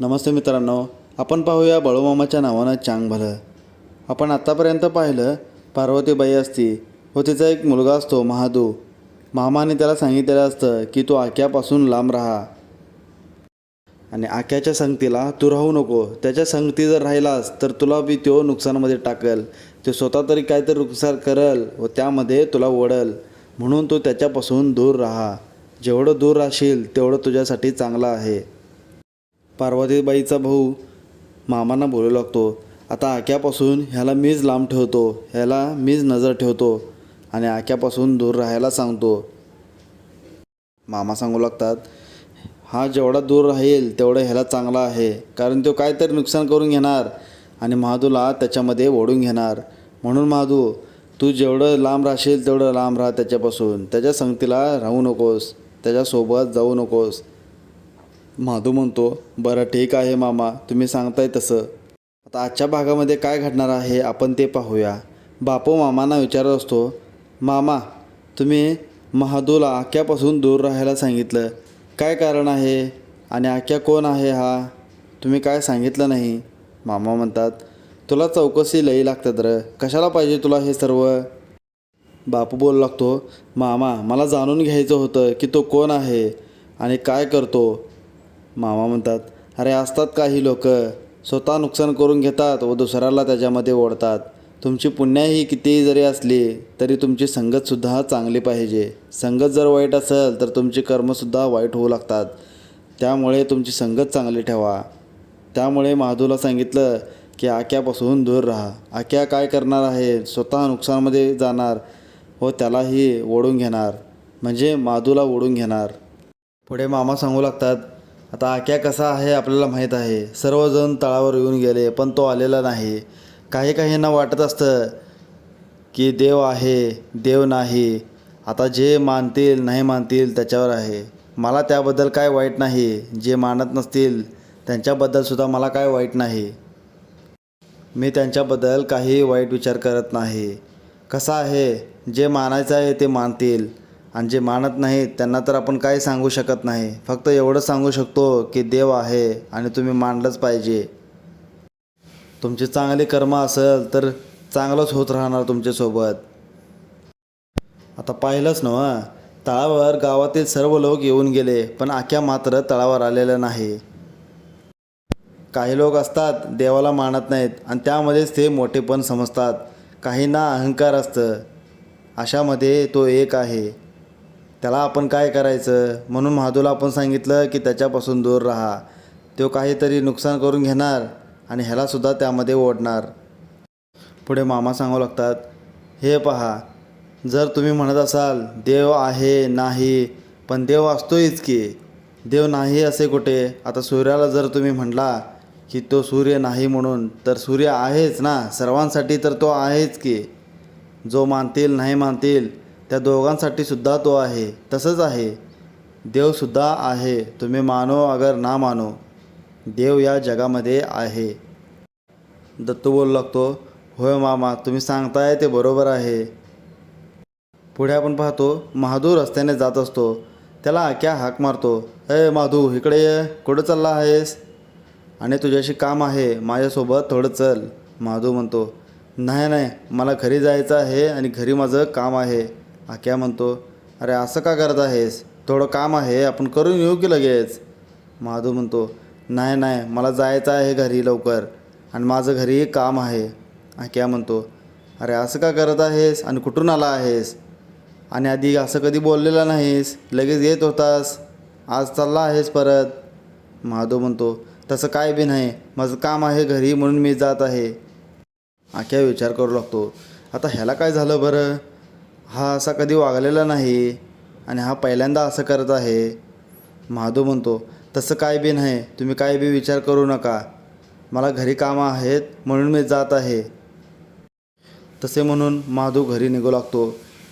नमस्ते मित्रांनो आपण पाहूया बळूमामाच्या नावानं चांग भलं. आपण आत्तापर्यंत पाहिलं पार्वतीबाई असती व तिचा एक मुलगा असतो महादू. मामाने त्याला सांगितलेलं असतं की तू आक्यापासून लांब राहा. आणि आक्याच्या संगतीला तू राहू नको. त्याच्या संगती जर राहिलास तर तुला बी तो नुकसानामध्ये टाकल. तो स्वतः तरी काहीतरी नुकसान करल व त्यामध्ये तुला ओढल म्हणून तू त्याच्यापासून दूर राहा. जेवढं दूर राहशील तेवढं तुझ्यासाठी चांगलं आहे. पार्वतीबाईचा भाऊ मामांना बोलू लागतो. आता आक्यापासून ह्याला मीच लांब ठेवतो. ह्याला मीच नजर ठेवतो. आणि आक्यापासून दूर राहायला सांगतो. मामा सांगू लागतात हा जेवढा दूर राहील तेवढं ह्याला चांगला आहे. कारण तो काहीतरी नुकसान करून घेणार आणि महादूला त्याच्यामध्ये ओढून घेणार. म्हणून महादू तू जेवढं लांब राहशील तेवढं लांब राहा त्याच्यापासून. त्याच्या संगतीला राहू नकोस. त्याच्यासोबत जाऊ नकोस. माधू म्हणतो बरं ठीक आहे मामा तुम्ही सांगताय तसं. आता आजच्या भागामध्ये काय घडणार आहे आपण ते पाहूया. बापू मामांना विचारत असतो मामा तुम्ही महादूला आक्यापासून दूर राहायला सांगितलं. काय कारण आहे? आणि आक्या कोण आहे हा? तुम्ही काय सांगितलं नाही? मामा म्हणतात तुला चौकशी लई लागतात र. कशाला पाहिजे तुला हे सर्व? बापू बोलू लागतो मामा मला जाणून घ्यायचं होतं की तो कोण आहे आणि काय करतो. मामा म्हणतात अरे असतात काही लोक. स्वतः नुकसान करून घेतात व दुसऱ्याला त्याच्यामध्ये ओढतात. तुमची पुण्याही कितीही जरी असली तरी तुमची संगतसुद्धा चांगली पाहिजे. संगत जर वाईट असेल तर तुमची कर्मसुद्धा वाईट होऊ लागतात. त्यामुळे तुमची संगत चांगली ठेवा. त्यामुळे महादूला सांगितलं की आक्यापासून दूर राहा. आक्या काय करणार आहे? स्वतः नुकसानमध्ये जाणार व त्यालाही ओढून घेणार. म्हणजे माधूला ओढून घेणार. पुढे मामा सांगू लागतात आता आक्या कसा आहे आपल्याला माहीत आहे. सर्वजण तळावर येऊन गेले पण तो आलेला नाही. काही काहींना वाटत असतं की देव आहे देव नाही. आता जे मानतील नाही मानतील त्याच्यावर आहे. मला त्याबद्दल काय वाईट नाही. जे मानत नसतील त्यांच्याबद्दलसुद्धा मला काय वाईट नाही. मी त्यांच्याबद्दल काही वाईट विचार करत नाही. कसं आहे? जे मानायचं आहे ते मानतील. आणि जे मानत नाहीत त्यांना तर आपण काही सांगू शकत नाही. फक्त एवढं सांगू शकतो की देव आहे आणि तुम्ही मानलंच पाहिजे. तुमची चांगली कर्म असेल तर चांगलंच होत राहणार तुमच्यासोबत. आता पाहिलंच न तळावर गावातील सर्व लोक येऊन गेले पण आख्या मात्र तळावर आलेलं नाही. काही लोक असतात देवाला मानत नाहीत आणि त्यामध्येच ते मोठेपण समजतात. काहींना अहंकार असतं. अशामध्ये तो एक आहे. त्याला आपण काय करायचं? म्हणून महादूला आपण सांगितलं की त्याच्यापासून दूर राहा. तो काहीतरी नुकसान करून घेणार आणि ह्यालासुद्धा त्यामध्ये ओढणार. पुढे मामा सांगू लागतात हे पहा जर तुम्ही म्हणत असाल देव आहे नाही पण देव असतोच की. देव नाही असे कुठे? आता सूर्याला जर तुम्ही म्हटला की तो सूर्य नाही म्हणून तर सूर्य आहेच ना? सर्वांसाठी तर तो आहेच की. जो मानतील नाही मानतील त्या दोघांसाठी सुद्धा तो आहे तसंच आहे. देवसुद्धा आहे. तुम्ही मानो अगर ना मानो देव या जगामध्ये आहे. दत्तू बोलू लागतो होय मामा तुम्ही सांगताय ते बरोबर आहे. पुढे आपण पाहतो महादू रस्त्याने जात असतो. त्याला आक्या हाक मारतो ए माधू इकडे ये कुठं चालला आहेस? आणि तुझ्याशी काम आहे माझ्यासोबत थोडं चल. माधू म्हणतो नाही नाही मला घरी जायचं आहे आणि घरी माझं काम आहे. आक्या म्हणतो अरे असं का करत आहेस? थोडं काम आहे आपण करून येऊ की लगेच? माधू म्हणतो नाही नाही मला जायचं आहे घरी लवकर आणि माझं घरी काम आहे. आक्या म्हणतो अरे असं का करत आहेस आणि कुठून आला आहेस? आणि आधी असं कधी बोललेलं नाहीस? लगेच येत होतास? आज चालला आहेस परत? माधव म्हणतो तसं काय बी नाही माझं काम आहे घरी म्हणून मी जात आहे. आख्या विचार करू लागतो आता ह्याला काय झालं बरं? हा असा कधी वागलेला नाही आणि हा पहिल्यांदा असं करत आहे. महादेव म्हणतो तसं काय बी नाही तुम्ही काय बी विचार करू नका. मला घरी कामं आहेत म्हणून मी जात आहे. तसे म्हणून महादू घरी निघू लागतो.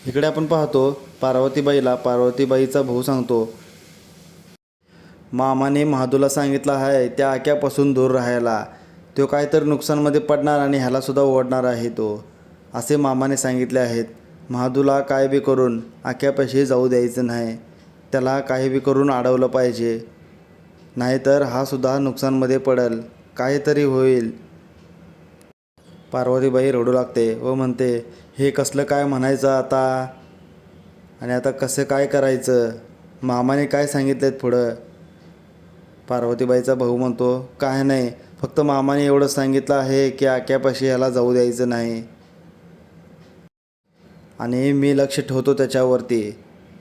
इकडे आपण पाहतो पार्वतीबाईला पार्वतीबाईचा भाऊ सांगतो मामाने महादूला सांगितलं आहे त्या आक्यापासून दूर राहायला. तो काहीतरी नुकसानमध्ये पडणार आणि ह्यालासुद्धा ओढणार आहे तो. असे मामाने सांगितले आहेत. महादूला काय बी करून आख्यापाशी जाऊ द्यायचं नाही. त्याला काही बी करून अडवलं पाहिजे. नाहीतर हा सुद्धा नुकसानमध्ये पडेल. काहीतरी होईल. पार्वतीबाई रडू लागते व म्हणते हे कसलं काय म्हणायचं आता? आणि आता कसं काय करायचं? मामाने काय सांगितलेत पुढं? पार्वतीबाईचा भाऊ म्हणतो काय नाही. फक्त मामाने एवढंच सांगितलं आहे की आक्यापाशी ह्याला जाऊ द्यायचं नाही. आणि मी लक्ष ठेवतो त्याच्यावरती.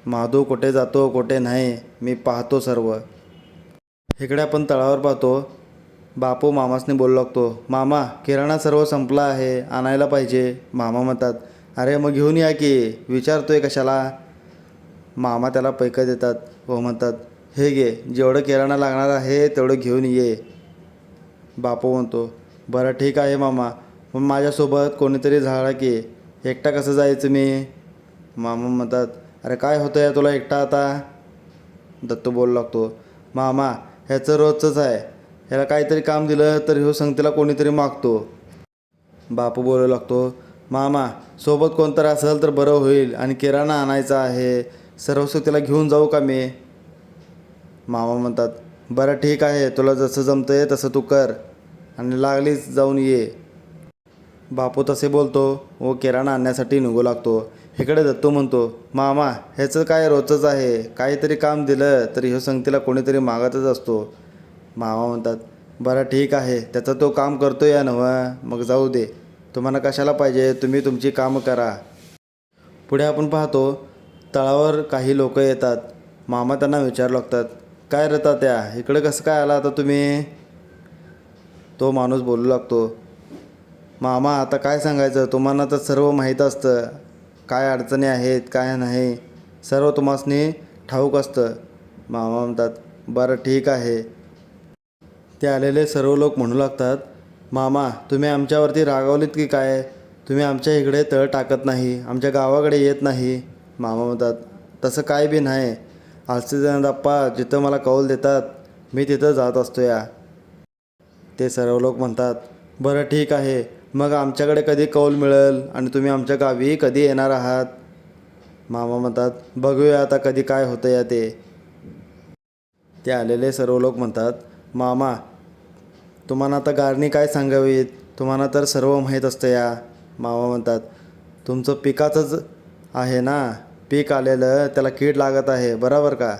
माधू कुठे जातो कुठे नाही मी पाहतो सर्व. इकडे आपण तळावर पाहतो. बापू मामासने बोलू लागतो मामा किराणा सर्व संपला आहे आणायला पाहिजे. मामा म्हणतात अरे मग घेऊन या की विचारतोय कशाला? मामा त्याला पैकं देतात व म्हणतात हे घे जेवढं किराणा लागणार आहे तेवढं घेऊन ये. बापू म्हणतो बरं ठीक आहे मामा मग माझ्यासोबत कोणीतरी झाला की एकटा कसं जायचं मी? मामा म्हणतात अरे काय होतं आहे तुला एकटा आता? दत्तू बोलू लागतो मामा ह्याचं रोजचंच आहे. ह्याला काहीतरी काम दिलं तर ह्यो संगतीला कोणीतरी मागतो. बापू बोलू लागतो मामा सोबत कोणतरी असेल तर बरं होईल आणि किराणा आणायचा आहे. सर्वस्व घेऊन जाऊ का मी? मामा म्हणतात बरं ठीक आहे तुला जसं जमतं आहे तसं तू कर आणि लागलीच जाऊन ये. बापू तसे बोलतो व किराणा आणण्यासाठी निघू लागतो. इकडे दत्तू म्हणतो मामा ह्याचं काय रोजच आहे? काहीतरी काम दिलं तर ह्यो संगतीला कोणीतरी मागतच असतो. मामा म्हणतात बरं ठीक आहे त्याचं तो काम करतो या नव्ह मग जाऊ दे. तुम्हाला कशाला पाहिजे? तुम्ही तुमची कामं करा. पुढे आपण पाहतो तळावर काही लोक येतात. मामा त्यांना विचारू लागतात काय रता त्या इकडे कसं काय आला आता तुम्ही? तो माणूस बोलू लागतो मामा आता काय सांगायचं? तुम्हाला तर सर्व माहीत असतं. काय अडचणी आहेत काय नाही. सर्व तुम्हासनी ठाऊक असतं. मामा म्हणतात बरं ठीक आहे. ते आलेले सर्व लोक म्हणू लागतात मामा तुम्ही आमच्यावरती रागावलीत की काय? तुम्ही आमच्या इकडे तळ टाकत नाही आमच्या गावाकडे येत नाही. मामा म्हणतात तसं काय बी नाही. आलसीजनाप्पा जिथं मला कौल देतात मी तिथं जात असतो या. ते सर्व लोक म्हणतात बरं ठीक आहे. मग आमच्याकडे कधी कौल मिळेल आणि तुम्ही आमच्या गावी कधी येणार आहात? मामा म्हणतात बघूया आता कधी काय होतं या ते. ते आलेले सर्व लोक म्हणतात मामा तुम्हाला आता गारणी काय सांगावीत? तुम्हाला तर सर्व माहीत असतं या. मामा म्हणतात तुमचं पिकाचंच आहे ना? पीक आलेलं त्याला कीड लागत आहे बरोबर का?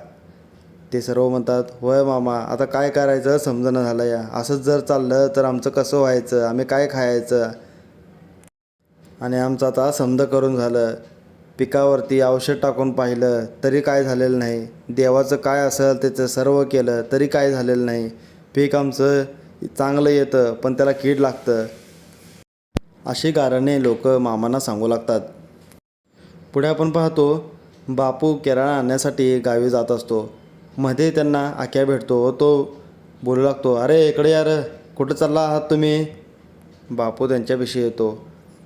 ते सर्व म्हणतात होय मामा आता काय करायचं? समजणं झालं या. असंच जर चाललं तर आमचं कसं व्हायचं? आम्ही काय खायचं? आणि आमचं आता समज करून झालं. पिकावरती औषध टाकून पाहिलं तरी काय झालेलं नाही. देवाचं काय असेल त्याचं सर्व केलं तरी काय झालेलं नाही. पीक आमचं चांगलं येतं पण त्याला कीड लागतं. अशी कारणे लोक मामांना सांगू लागतात. पुढे आपण पाहतो बापू केराळा आणण्यासाठी गावी जात असतो. मध्ये त्यांना आक्या भेटतो. तो बोलू लागतो अरे इकडे यार कुठं चालला आहात तुम्ही? बापू त्यांच्याविषयी येतो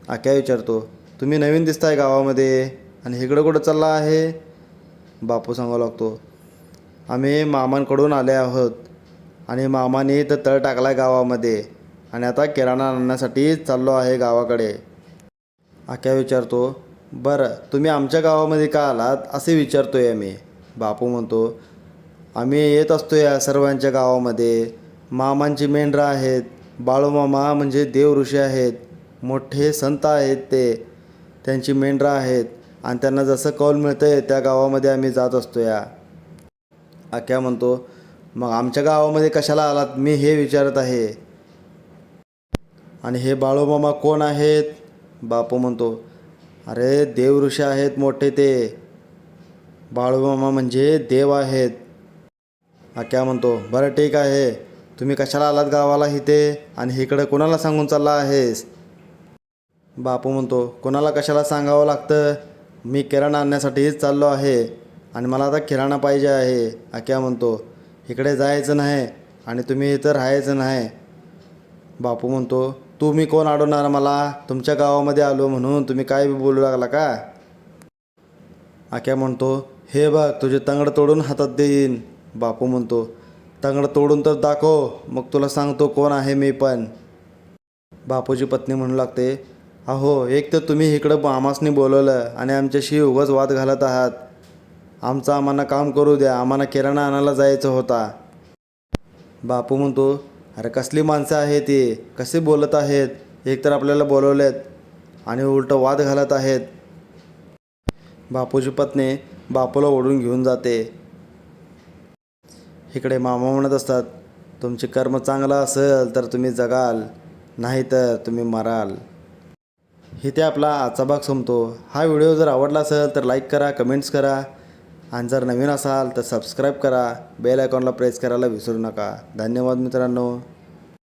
आक्या विचारतो तुम्ही नवीन दिसताय गावामध्ये आणि इकडं कुठं चालला आहे? बापू सांगावं लागतो आम्ही मामांकडून आले आहोत आणि मामाने तर तळ टाकला आहे गावामध्ये आणि आता किराणा आणण्यासाठी चाललो आहे गावाकडे. आक्या विचारतो बरं तुम्ही आमच्या गावामध्ये का आलात? असे विचारतो आहे मी बापू म्हणतो आम्ही येत असतो या सर्वांच्या गावामध्ये. मामांची मेंढरं आहेत. बाळूमामा म्हणजे देव ऋषी आहेत. मोठे संत आहेत ते. त्यांची मेंढरं आहेत. आणि त्यांना जसं कौल मिळतं आहे त्या गावामध्ये आम्ही जात असतो या. आक्या म्हणतो मग आमच्या गावामध्ये कशाला आलात? मी हे विचारत आहे. आणि हे बाळूमामा कोण आहेत? बापू म्हणतो अरे देव ऋषी आहेत मोठे ते. बाळूमामा म्हणजे देव आहेत. आक्या म्हणतो? बरं ठीक आहे. तुम्ही कशाला आलात गावाला इथे? आणि इकडं कोणाला सांगून चालला आहेस? बापू म्हणतो कोणाला कशाला सांगावं लागतं? मी किराणा आणण्यासाठीच चाललो आहे. आणि मला आता किराणा पाहिजे आहे. आक्या म्हणतो इकडे जायचं नाही आणि तुम्ही इथं राहायचं नाही. बापू म्हणतो तुम्ही कोण अडवणार मला? तुमच्या गावामध्ये आलो म्हणून तुम्ही काय बी बोलू लागला का? आक्या म्हणतो हे बघ तुझे तंगड तोडून हातात देईन. बापू म्हणतो तंगड तोडून तर दाखव मग तुला सांगतो कोण आहे मी पण. बापूची पत्नी म्हणू लागते अहो एक तर तुम्ही इकडं आमासनी बोलवलं आणि आमच्याशी उगाच वाद घालत आहात. आमचं आम्हाला काम करू द्या आम्हाला किराणा आणायला जायचं होता. बापू म्हणतो अरे कसली माणसं आहेत ती कसे बोलत आहेत? एक तर आपल्याला बोलवलेत आणि उलटं वाद घालत आहेत. बापूची पत्नी बापूला ओढून घेऊन जाते. इकडे मामा म्हणत असतात तुमचे कर्म चांगलं असेल तर तुम्ही जगाल नाही तर तुम्ही मराल. इथे आपला आजचा भाग संपतो. हा व्हिडिओ जर आवडला असेल तर लाईक करा कमेंट्स करा. आणि जर नवीन असाल तर सबस्क्राईब करा. बेल आयकॉनला प्रेस करायला विसरू नका. धन्यवाद मित्रांनो.